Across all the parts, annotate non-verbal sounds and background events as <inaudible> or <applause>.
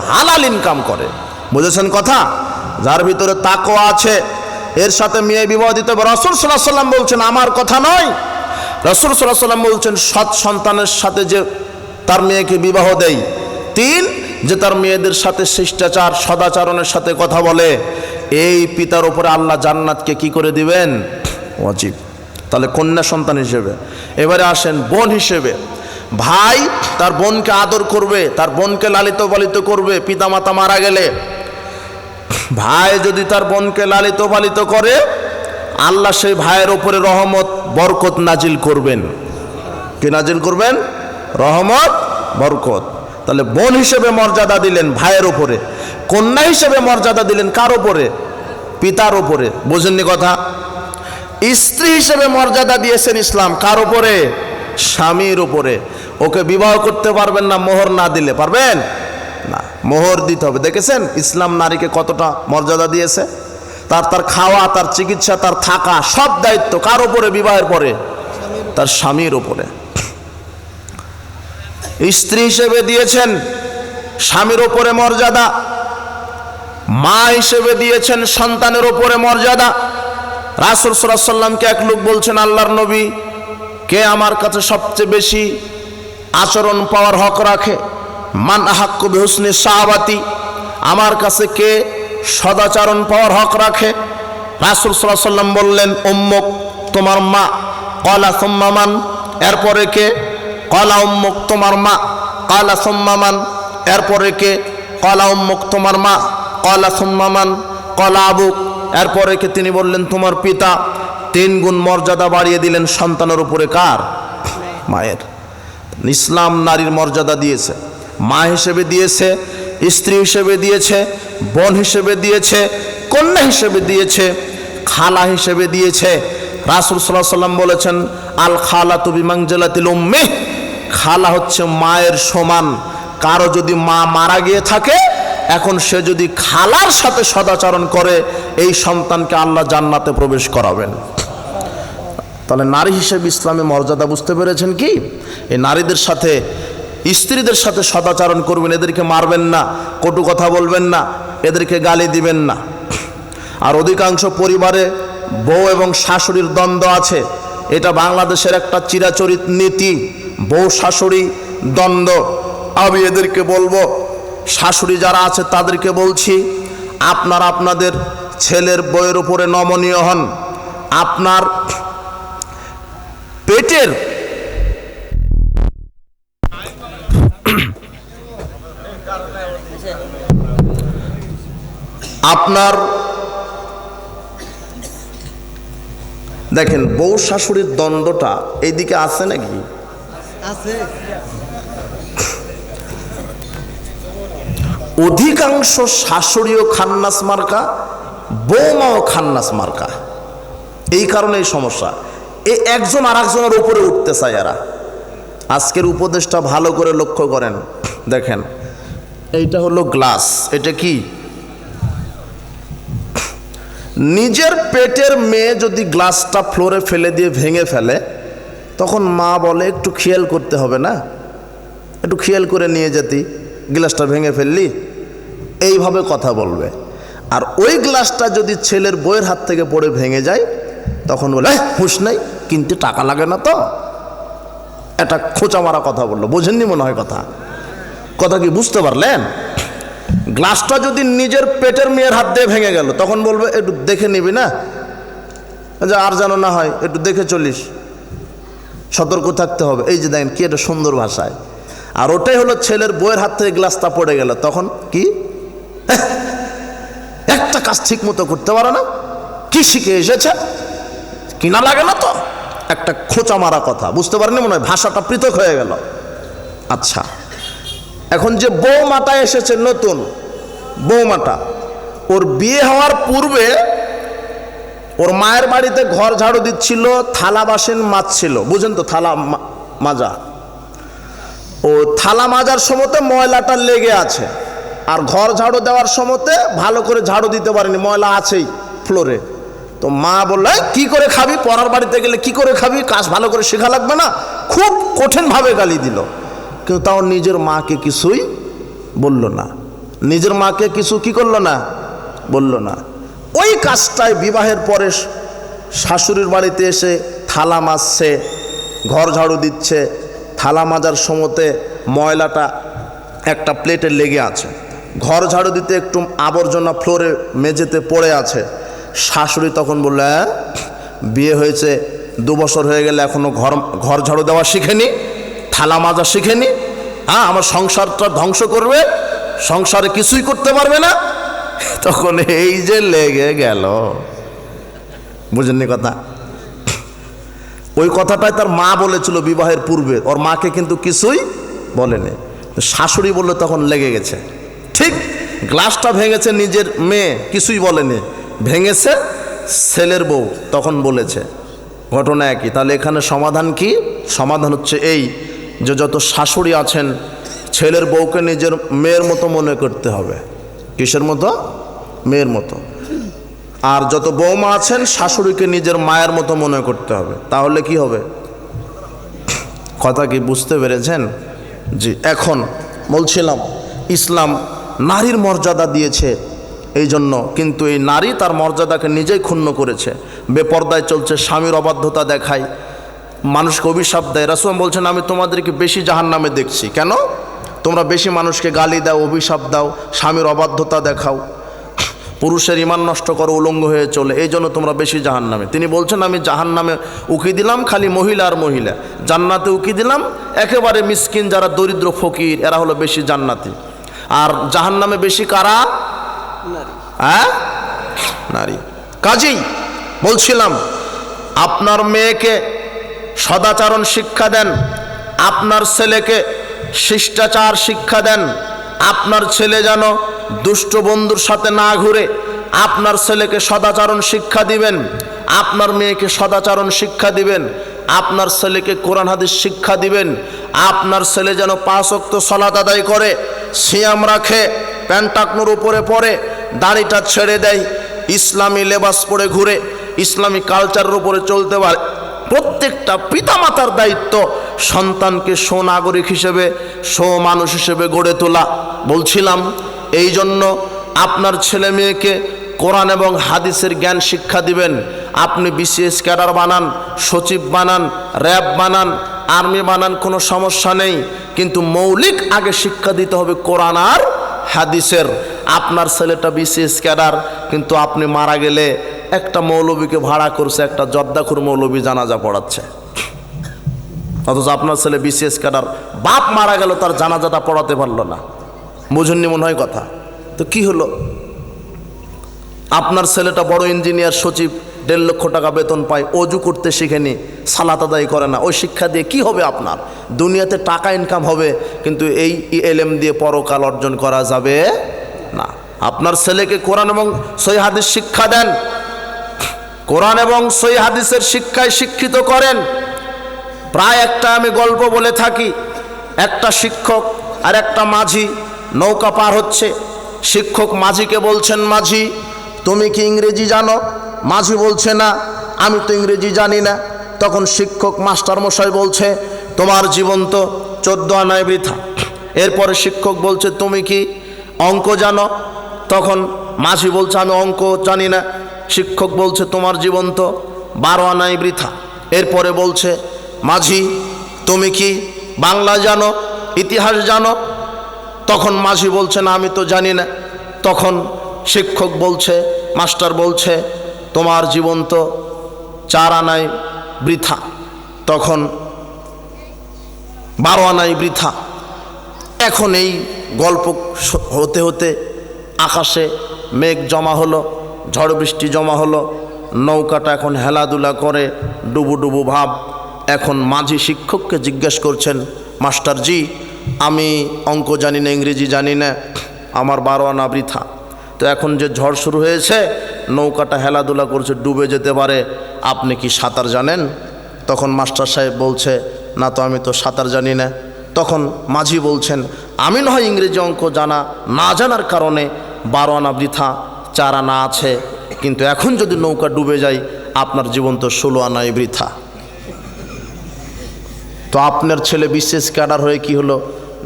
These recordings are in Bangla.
হালাল ইনকাম করে। বুঝেছেন কথা? যার ভিতরে তাকও আছে, এর সাথে মেয়ে বিবাহ দিতে হবে। রসুল সাল্লাহ সাল্লাম বলছেন, আমার কথা নয়। রসুল সাল্লাহ সাল্লাম বলছেন, সৎ সন্তানের সাথে যে তার মেয়েকে বিবাহ দেয় তিন, যে তার মেয়েদের সাথে শিষ্টাচার, সদাচরণের সাথে কথা বলে, এই পিতার উপরে আল্লাহ জান্নাতকে কি করে দিবেন? অজীব তাহলে কন্যা সন্তান হিসেবে। এবারে আসেন বোন হিসেবে। ভাই, তার বোনকে আদর করবে, তার বোনকে লালিত পালিত করবে, পিতামাতা মারা গেলে। ভাই যদি তার বোনকে লালিত পালিত করে, আল্লাহ সেই ভাইয়ের ওপরে রহমত, বরকত নাজিল করবেন। কি নাজিল করবেন? রহমত, বরকত। তাহলে বোন হিসেবে মর্যাদা দিলেন ভাইয়ের ওপরে কন্যা হিসেবে মর্যাদা দিলেন কার ওপরে পিতার ওপরে বোঝেননি কথা? স্ত্রী হিসেবে মর্যাদা দিয়েছেন ইসলাম কার ওপরে স্বামীর উপরে। ওকে বিবাহ করতে পারবেন না, মোহর না দিলে। পারবেন? না, মোহর দিতে হবে। দেখেছেন? ইসলাম নারীকে কতটা মর্যাদা দিয়েছে? তার তার খাওয়া, তার চিকিৎসা, তার থাকা, সব দায়িত্ব কার উপরে? বিবাহের পরে। তার স্বামীর উপরে। স্ত্রী হিসেবে দিয়েছেন স্বামীর ওপরে মর্যাদা। মা হিসেবে দিয়েছেন সন্তানের ওপরে মর্যাদা। রাসুল সাল্লামকে এক লোক বলছেন, আল্লাহর নবী কে আমার কাছে সবচেয়ে বেশি আচরণ পাওয়ার হক রাখে? মান আহাক্কু হুসনি সাহাবাতি আমার কাছে কে সদাচরণ পাওয়ার হক রাখে? রাসুল সাল্লাহ সাল্লাম বললেন, উম্মুক, তোমার মা। কলা সোম্মামান এরপরে কে? কলা উম্মুক, তোমার মা। কলা সোম্মামান এরপরে কে? কলা উম্মুক, তোমার মা। কলা সোম্মামান কলা আবুক। এরপরে কে? তিনি বললেন, তোমার পিতা। তিন গুণ মর্যাদা বাড়িয়ে দিলেন সন্তানের উপরে কার? মায়ের। ইসলাম নারীর মর্যাদা দিয়েছে, মা হিসেবে দিয়েছে, স্ত্রী হিসেবে দিয়েছে, বোন হিসেবে দিয়েছে, কন্যা হিসেবে দিয়েছে, খালা হিসেবে দিয়েছে। রাসুল সাল্লাহ সাল্লাম বলেছেন, আল খালা তুবি মাংজালাতিল উম্মে, খালা হচ্ছে মায়ের সমান। কারও যদি মা মারা গিয়ে থাকে, এখন সে যদি খালার সাথে সদাচরণ করে, এই সন্তানকে আল্লাহ জান্নাতে প্রবেশ করাবেন। তাহলে নারী হিসেবে ইসলামে মর্যাদা বুঝতে পেরেছেন কি? এই নারীদের সাথে, স্ত্রীদের সাথে সদাচরণ করবেন, এদেরকে মারবেন না, কটু কথা বলবেন না, এদেরকে গালি দিবেন না। আর অধিকাংশ পরিবারে বউ এবং শাশুড়ির দ্বন্দ্ব আছে। এটা বাংলাদেশের একটা চিরাচরিত নীতি, বউ শাশুড়ি দ্বন্দ্ব। আমি এদেরকে বলব, শাশুড়ি যারা আছে তাদেরকে বলছি, আপনার আপনাদের ছেলের বইয়ের উপরে নমনীয় হন। আপনার পেটের আপনার দেখেন বউ শাশুড়ির দ্বন্দ্বটা এইদিকে আছে নাকি? অধিকাংশ শাশুড়িও খান্নাস মার্কা বৌমাও খান্নাস মার্কা। এই কারণে এই সমস্যা। এই একজন আর একজনের উপরে উঠতে চায় এরা। আজকের উপদেশটা ভালো করে লক্ষ্য করেন, দেখেন। এইটা হলো গ্লাস, এটা কি? নিজের পেটের মেয়ে যদি গ্লাসটা ফ্লোরে ফেলে দিয়ে ভেঙে ফেলে, তখন মা বলে, একটু খেয়াল করতে হবে না? একটু খেয়াল করে নিয়ে যেতি। গ্লাসটা ভেঙে ফেললি? এইভাবে কথা বলবে। আর ওই গ্লাসটা যদি ছেলের বইয়ের হাত থেকে পড়ে ভেঙে যায় তখন বলে "এই, হুঁশ নাই কিনতে টাকা লাগে না তো। একটা খোঁচা মারা কথা বলল বোঝেননি মনে হয় কথা? কথা কি বুঝতে পারলেন? গ্লাসটা যদি নিজের পেটের মেয়ের হাত দিয়ে ভেঙে গেল তখন বলবে একটু দেখে নিবি না? যে আর যেন না হয় একটু দেখে চলিস। সতর্ক থাকতে হবে। এই যে দেখেন কি একটা সুন্দর ভাষায়। আর ওটাই হলো ছেলের বইয়ের হাত থেকে গ্লাসটা পড়ে গেল তখন কি? "এহ, একটা কাজ ঠিক মতো করতে পারে না? কি শিখে এসেছে? কিনা লাগে না তো? একটা খোঁচা মারা কথা, বুঝতে পারেনি মনে হয়? ভাষাটা পৃথক হয়ে গেল। আচ্ছা এখন যে বৌমাটা এসেছে নতুন, বৌমাটা, ওর বিয়ে হওয়ার পূর্বে ওর মায়ের বাড়িতে ঘর ঝাড়ু দিচ্ছিল, থালা বাসন মাজছিল, বুঝেন তো, থালা মাজা। ও থালা মাজার সময়তে ময়লাটা লেগে আছে, আর ঘর ঝাড়ু দেওয়ার সময়তে ভালো করে ঝাড়ু দিতে পারেনি, ময়লা আছেই ফ্লোরে। তো মা বলল "এই, কি করে খাবি? পড়ার বাড়িতে গেলে কি করে খাবি? কাজ ভালো করে শেখা লাগবে না? খুব কঠিনভাবে গালি দিল। কিন্তু তাও নিজের মাকে কিছুই বলল না। নিজের মাকে কিছু কি করল না? বলল না। ওই কাজটায় বিবাহের পরে শাশুড়ির বাড়িতে এসে থালা মাজছে ঘর ঝাড়ু দিচ্ছে থালা মাজার সময়তে ময়লাটা একটা প্লেটে লেগে আছে। ঘর ঝাড়ু দিতে একটু আবর্জনা ফ্লোরে মেঝেতে পড়ে আছে। শাশুড়ি তখন বলল বিয়ে হয়েছে, দু বছর হয়ে গেলে এখনও ঘর ঘর ঝাড়ু দেওয়া শিখেনি, থালা মাজা শিখেনি হ্যাঁ আমার সংসারটা ধ্বংস করবে, সংসারে কিছুই করতে পারবে না। <laughs> তখন এই যে লেগে গেল। বুঝেননি কথা? ওই কথাটাই তার মা বলেছিল বিবাহের পূর্বে, ওর মাকে কিন্তু কিছুই বলেনি। শাশুড়ি বললে তখন লেগে গেছে। ঠিক, গ্লাসটা ভেঙেছে নিজের মেয়ে, কিছুই বলেনি। ভেঙেছে, ছেলের বউ তখন বলেছে, ঘটনা একই, তাহলে এখানে সমাধান কি? সমাধান হচ্ছে এই যে যত শাশুড়ি আছেন, ছেলের বউকে নিজের মেয়ের মতো মনে করতে হবে। কিসের মতো? মেয়ের মতো। আর যত বৌমা আছেন, শাশুড়িকে নিজের মায়ের মতো মনে করতে হবে। তাহলে কি হবে? কথা কি বুঝতে পেরেছেন? জি, এখন বলছিলাম, ইসলাম নারীর মর্যাদা দিয়েছে এই জন্য কিন্তু এই নারী তার মর্যাদাকে নিজেই ক্ষুণ্ণ করেছে। বেপর্দায় চলছে, স্বামীর অবাধ্যতা দেখায়। মানুষকে অভিশাপ দেয়। রাসুম বলছেন, আমি তোমাদেরকে বেশি জাহান নামে দেখছি। কেন? তোমরা বেশি মানুষকে গালি দাও, অভিশাপ দাও, স্বামীর অবাধ্যতা দেখাও। পুরুষের ইমান নষ্ট করো, উলঙ্গ হয়ে চলে। এই জন্য তোমরা বেশি জাহান নামে তিনি বলছেন, আমি জাহান নামে উকি দিলাম, খালি মহিলা আর মহিলা। জান্নাতে উকি দিলাম, একেবারে মিসকিন যারা দরিদ্র ফকির, এরা হলো বেশি জান্নাতি। আর জাহান নামে বেশি কারা? হ্যাঁ? নারী। কাজেই বলছিলাম, আপনার মেয়েকে সদাচরণ শিক্ষা দেন, আপনার ছেলেকে শিষ্টাচার শিক্ষা দেন, আপনার ছেলে যেন দুষ্ট বন্ধুর সাথে না ঘুরে, আপনার ছেলেকে সদাচরণ শিক্ষা দিবেন, আপনার মেয়েকে সদাচরণ শিক্ষা দিবেন, আপনার ছেলেকে কোরআন হাদিস শিক্ষা দিবেন, আপনার ছেলে যেন পাঁচ অক্ত সলাত আদায় করে, সিয়াম রাখে, প্যান্টাকনোর উপরে পরে দাড়িটা ছেড়ে দেয়। ইসলামী লেবাস পরে ঘুরে, ইসলামী কালচারের উপরে চলতে পারে। প্রত্যেকটা পিতামাতার দায়িত্ব সন্তানকে সুনাগরিক হিসেবে মানুষ হিসেবে গড়ে তোলা। বলছিলাম, এই জন্য আপনার ছেলে মেয়েকে কোরআন এবং হাদিসের জ্ঞান শিক্ষা দিবেন। আপনি বিসিএস ক্যাডার বানান, সচিব বানান, র্যাব বানান, আর্মি বানান, কোনো সমস্যা নেই। কিন্তু মৌলিক আগে শিক্ষা দিতে হবে কোরআন আর হাদিসের। আপনার ছেলেটা বিসিএস ক্যাডার, কিন্তু আপনি মারা গেলে একটা মৌলবীকে ভাড়া করছে, একটা জর্দাখুর মৌলবী জানাজা পড়াচ্ছে। অথচ আপনার ছেলে বিসিএস ক্যাডার, বাপ মারা গেল, তার জানাজাটা পড়াতে পারল না। বুঝুননি মনে হয় কথা? তো কি হলো? আপনার ছেলেটা বড় ইঞ্জিনিয়ার, সচিব, দেড় লক্ষ টাকা বেতন পায়, অজু করতে শিখেনি, সালাত আদায় করে না। ওই শিক্ষা দিয়ে কি হবে আপনার? দুনিয়াতে টাকা ইনকাম হবে, কিন্তু এই এলএম দিয়ে পরকাল অর্জন করা যাবে আপনার ছেলেকে কোরআন এবং সই হাদিস শিক্ষা দেন। কোরআন এবং সই হাদিসের শিক্ষায় শিক্ষিত করেন। প্রায় একটা আমি গল্প বলে থাকি। একটা শিক্ষক আর একটা মাঝি নৌকা পার হচ্ছে। শিক্ষক মাঝিকে বলছেন, মাঝি, তুমি কি ইংরেজি জানো? মাঝি বলছে, না, আমি তো ইংরেজি জানি না। তখন শিক্ষক মাস্টার মশাই বলছে, তোমার জীবন তো চোদ্দ আনায় বৃথা। এরপরে শিক্ষক বলছে, তুমি কি অঙ্ক জানো? তখন মাঝি বলছে, আমি অঙ্ক জানি না। শিক্ষক বলছে, তোমার জীবন তো বারো আনায় বৃথা। এরপরে বলছে, মাঝি, তুমি কি বাংলা জানো, ইতিহাস জানো? তখন মাঝি বলছে, না, আমি তো জানি না। তখন শিক্ষক বলছে, মাস্টার বলছে, তোমার জীবন তো চার আনাই বৃথা। তখন বারো আনায় বৃথা। এখন এই গল্প হতে হতে আকাশে মেঘ জমা হলো, ঝড় বৃষ্টি জমা হলো, নৌকাটা এখন হেলাধুলা করে, ডুবু ডুবু ভাব। এখন মাঝি শিক্ষককে জিজ্ঞেস করছেন মাস্টারজি আমি অঙ্ক জানি না, ইংরেজি জানি না, আমার বারো আনা বৃথা। তো এখন যে ঝড় শুরু হয়েছে, নৌকাটা হেলাধুলা করছে, ডুবে যেতে পারে, আপনি কি সাঁতার জানেন? তখন মাস্টার সাহেব বলছে, না তো আমি তো সাঁতার জানি না। তখন মাঝি বলছেন আমি নয় ইংরেজি অঙ্ক জানা, না জানার কারণে বারো আনা বৃথা, চার আনা আছে। কিন্তু এখন যদি নৌকা ডুবে যায়, আপনার জীবন তো ষোলো আনাই বৃথা। তো আপনার ছেলে বিশেষ ক্যাডার হয়ে কি হলো?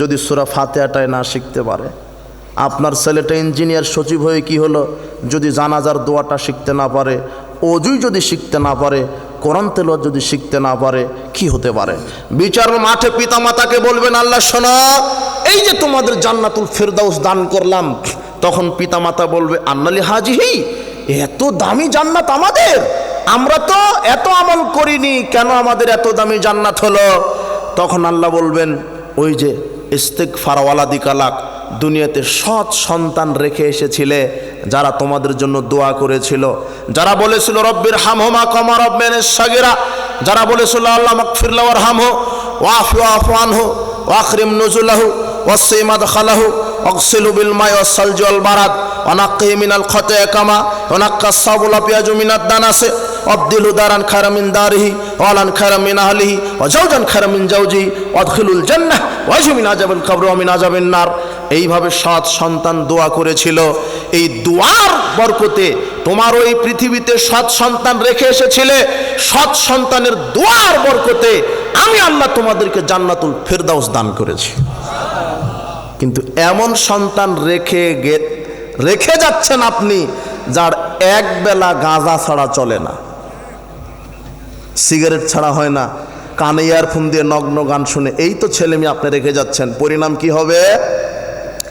যদি সুরা ফাতেহাটায় না শিখতে পারে। আপনার ছেলেটা ইঞ্জিনিয়ার সচিব হয়ে কি হলো? যদি জানাজার দোয়াটা শিখতে না পারে, অজুই যদি শিখতে না পারে কোরআন তেলত যদি শিখতে না পারে, কি হতে পারে? বিচার মাঠে পিতামাতাকে বলবেন, আল্লাহ, শোনো, এই যে তোমাদের জান্নাতুল ফেরদাউস দান করলাম। তখন পিতামাতা বলবে, আন্নালি হাজিহি, এত দামি জান্নাত আমাদের। আমরা তো এত আমল করিনি, কেন আমাদের এত দামি জান্নাত হলো? তখন আল্লাহ বলবেন, ওই যে ইস্তেক ফারাওয়ালা দিকালাক দুনিয়াতে সৎ সন্তান রেখে এসেছিলে, যারা তোমাদের জন্য দোয়া করেছিল। যারা বলেছিল, রব্বির হামহমা কমা রব্বেন সাগেরা। যারা বলেছিল, আল্লাহ মকফিরলাওয়ার হামহ ওয়াফি ওয়াফু আনহু। ওয়াকরিম নজুলাহু। ওয়াসিমাদ খালাহু অক্সিলু বিল মাই ওয়াসালজু আল বারাদ। অনাক্কি মিনাল খতে কামা। অনাক্কা সাবুলা পিয়াজু মিনাদ দানাসে। অবদিলু দারান খারামিন দারিহি। ওয়ালান খারামিন আহলিহি। ওয়াজাউজান খারামিন জাউজি অদখিলুল জান্নাহ। ওয়াজু মিন কবর ওয়া মিন আজাবিন নার। এইভাবে সৎ সন্তান দোয়া করেছিল। এই দোয়ার বরকতে তোমার ওই পৃথিবীতে সৎ সন্তান রেখে এসেছিলে। সৎ সন্তানের দোয়ার বরকতে আমি আল্লাহ তোমাদেরকে জান্নাতুল ফেরদাউস দান করেছি। কিন্তু এমন সন্তান রেখে রেখে যাচ্ছেন আপনি যার এক বেলা গাঁজা ছাড়া চলে না। সিগারেট ছাড়া হয় না। কানে ইয়ারফোন দিয়ে নগ্ন গান শুনে এই তো ছেলে মেয়ে আপনি রেখে যাচ্ছেন। পরিণাম কি হবে?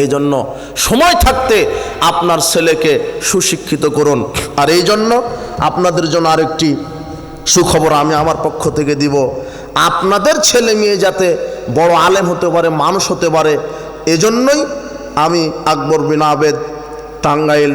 এই জন্য সময় থাকতে আপনার ছেলেকে সুশিক্ষিত করুন। আর এই জন্য আপনাদের জন্য আরেকটি সুখবর আমি আমার পক্ষ থেকে দিব। আপনাদের ছেলে মেয়ে যাতে বড় আলেম হতে পারে, মানুষ হতে পারে, এজন্যই আমি আকবর বিন আবেদ টাঙ্গাইল